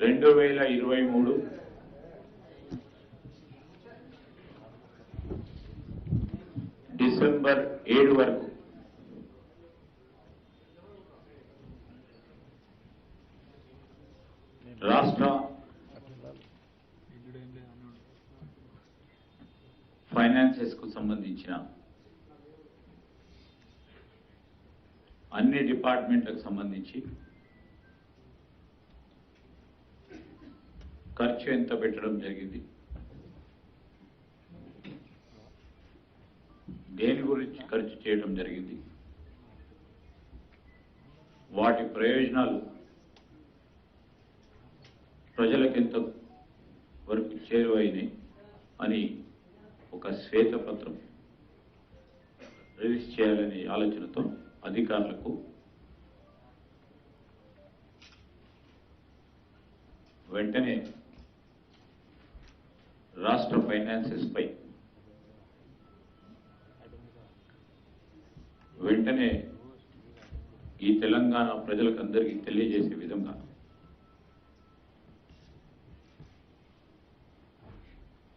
రెండు వేల ఇరవై మూడు. డిసెంబర్ ఏడు వరకు. రాష్ట్ర ఫైనాన్సెస్కు సంబంధించిన అన్ని డిపార్ట్మెంట్లకు సంబంధించి ఖర్చు ఎంత పెట్టడం జరిగింది? దేని గురించి ఖర్చు చేయడం జరిగింది? వాటి ప్రయోజనాలు ప్రజలకు ఎంత వరకు చేరువైనాయి అని ఒక శ్వేతపత్రం రిలీజ్ చేయాలనే ఆలోచనతో అధికారులకు వెంటనే రాష్ట్ర ఫైనాన్సెస్ పై. వెంటనే ఈ తెలంగాణ ప్రజలకు అందరికీ తెలియజేసే విధంగా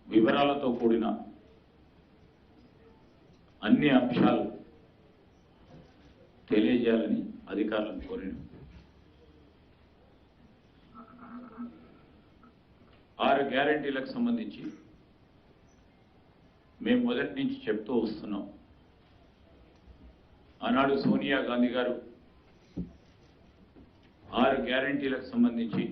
వివరాలతో కూడిన అన్ని అంశాలు తెలియజేయాలని అధికారులను కోరినాం. ఆరు గ్యారంటీలకు సంబంధించి మేము మొదటి నుంచి చెప్తూ వస్తున్నాం. ఆనాడు సోనియా గాంధీ గారు ఆరు గ్యారంటీలకు సంబంధించి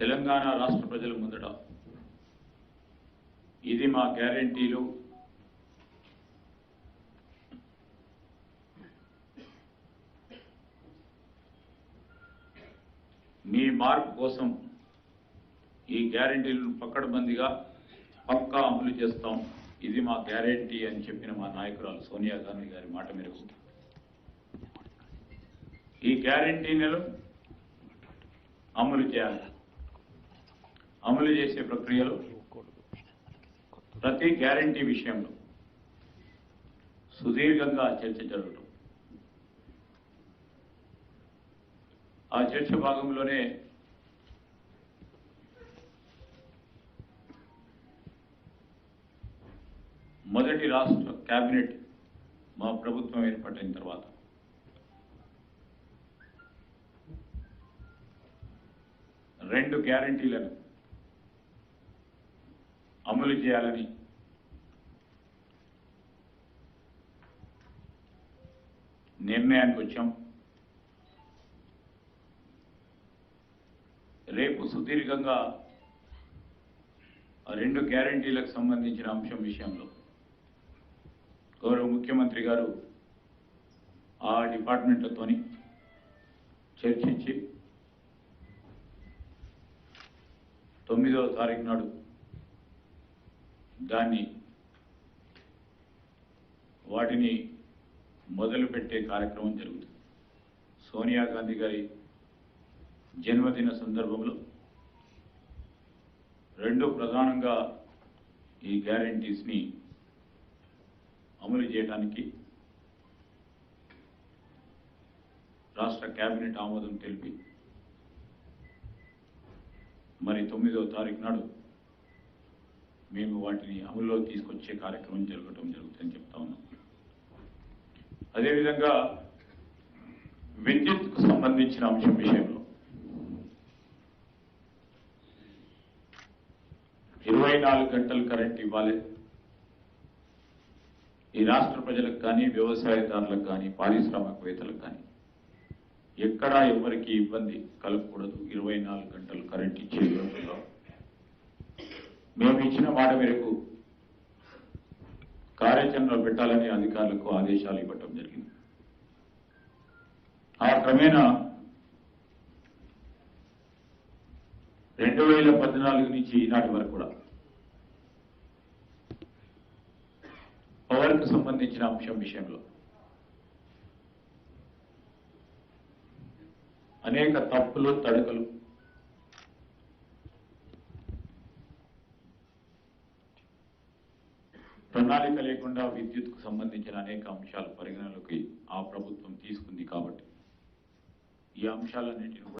తెలంగాణ రాష్ట్ర ప్రజల ముందట ఇది మా గ్యారంటీలు మీ మార్పు కోసం ఈ గ్యారంటీలను పక్కడబందిగా పక్కా అమలు చేస్తాం. ఇది మా గ్యారంటీ అని చెప్పిన మా నాయకురాలు సోనియా గాంధీ గారి మాట మేరకు. ఈ గ్యారంటీలను అమలు చేయాలి. అమలు చేసే ప్రక్రియలో ప్రతి గ్యారంటీ విషయంలో సుదీర్ఘంగా చర్చ జరగటం. ఆ చర్చ భాగంలోనే మొదటి రాష్ట్ర కేబినెట్ మా ప్రభుత్వం ఏర్పడిన తర్వాత. రెండు గ్యారంటీలను అమలు చేయాలని నిర్ణయానికి వచ్చాం. సుదీర్ఘంగా రెండు గ్యారంటీలకు సంబంధించిన అంశం విషయంలో గౌరవ ముఖ్యమంత్రి గారు ఆ డిపార్ట్మెంట్లతోని చర్చించి తొమ్మిదవ తారీఖు నాడు దాన్ని వాటిని మొదలుపెట్టే కార్యక్రమం జరుగుతుంది. సోనియా గాంధీ గారి జన్మదిన సందర్భంలో రెండు ప్రధానంగా ఈ గ్యారంటీస్ని అమలు చేయడానికి రాష్ట్ర కేబినెట్ ఆమోదం తెలిపి మరి తొమ్మిదవ తారీఖు నాడు మేము వాటిని అమల్లో తీసుకొచ్చే కార్యక్రమం జరగటం జరుగుతుందని చెప్తా ఉన్నాం. అదేవిధంగా విద్యుత్కు సంబంధించిన అంశం విషయంలో ఇరవై నాలుగు గంటలు కరెంట్ ఇవ్వాలి. ఈ రాష్ట్ర ప్రజలకు కానీ వ్యవసాయదారులకు కానీ పారిశ్రామికవేత్తలకు కానీ ఎక్కడా ఎవరికి ఇబ్బంది కలగకూడదు. ఇరవై నాలుగు గంటలు కరెంట్ ఇచ్చే రోజుల్లో మేము ఇచ్చిన మాట మేరకు కార్యాచరణలో పెట్టాలని అధికారులకు ఆదేశాలు ఇవ్వటం జరిగింది. ఆ క్రమేణా రెండు వేల పద్నాలుగు నుంచి ఈనాటి వరకు కూడా సంబంధించిన అంశం విషయంలో. అనేక తప్పులు తడకలు ప్రణాళిక లేకుండా విద్యుత్కు సంబంధించిన అనేక అంశాలు పరిగణలోకి ఆ ప్రభుత్వం తీసుకుంది కాబట్టి. ఈ అంశాలన్నింటిని